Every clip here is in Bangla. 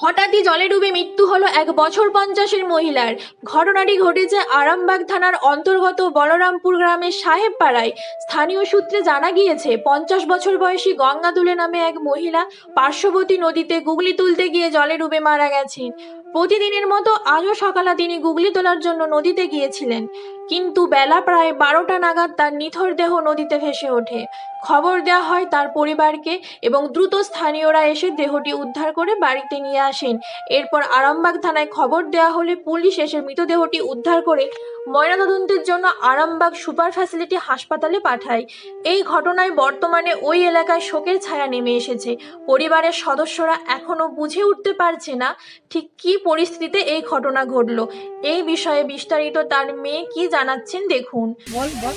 হঠাৎই জলে ডুবে মৃত্যু হলো এক বছর পঞ্চাশের মহিলার। ঘটনাটি ঘটেছে আরামবাগ থানার অন্তর্গত বলরামপুর গ্রামের সাহেবপাড়ায়। স্থানীয় সূত্রে জানা গিয়েছে, পঞ্চাশ বছর বয়সী গঙ্গা গঙ্গাদুলে নামে এক মহিলা পার্শ্ববর্তী নদীতে গুগলি তুলতে গিয়ে জলে ডুবে মারা গেছেন। প্রতিদিনের মতো আজও সকালে তিনি গুগলি তোলার জন্য নদীতে গিয়েছিলেন। কিন্তু বেলা প্রায় বারোটা নাগাদ তার নিথর দেহ নদীতে ভেসে ওঠে। খবর দেওয়া হয় তার পরিবারকে এবং দ্রুত স্থানীয়রা এসে দেহটি উদ্ধার করে বাড়িতে নিয়ে আসেন। এরপর আরামবাগ থানায় খবর দেওয়া হলে পুলিশ এসে মৃতদেহটি উদ্ধার করে ময়নাতদন্তের জন্য আরামবাগ সুপার ফ্যাসিলিটি হাসপাতালে পাঠায়। এই ঘটনায় বর্তমানে ওই এলাকায় শোকের ছায়া নেমে এসেছে। পরিবারের সদস্যরা এখনও বুঝে উঠতে পারছে না ঠিক কী পরিস্থিতিতে এই ঘটনা ঘটলো। এই বিষয়ে বিস্তারিত তার মেয়ে কি জানাচ্ছেন দেখুন। বল বল।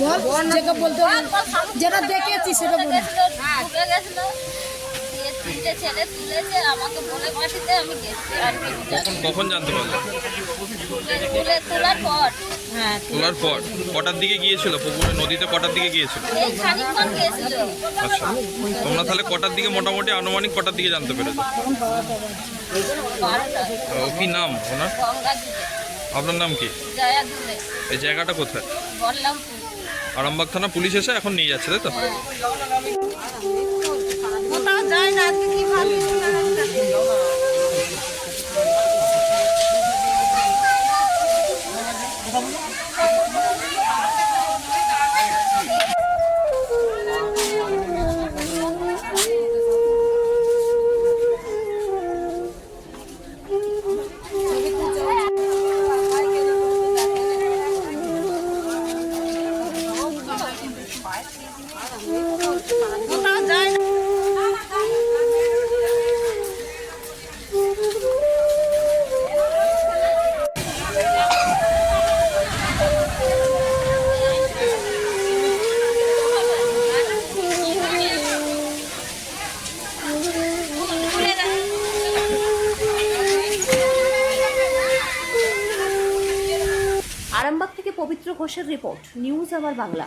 বল যেটা বলতে যেটা দেখেছি সেটা বল হ্যাঁ চলে গেছিল দিয়ে তিনটে ছেলে তুলেছে আমাকে বলে পাঠিয়ে আমি গেছি আর কিছু কখন কখন জানতে পারলে? না। তুলে তোলার পর। হ্যাঁ তোলার পর। কটার দিকে গিয়েছিল? পুকুরে নদীতে কটার দিকে গিয়েছিল? এই খানিকক্ষণ গেছিল। আচ্ছা। তোমরা তাহলে কটার দিকে মোটামুটি আনুমানিক কটার দিকে জানতে পেরেছ? ও কি নাম ওনার? আপনার নাম কি? এই জায়গাটা কোথায়? আরামবাগ থানা পুলিশ এসে এখন নিয়ে যাচ্ছে তাই তো? কোথাও যায় না। আরামবাগ থেকে পবিত্র ঘোষের রিপোর্ট নিউজ আমার বাংলা।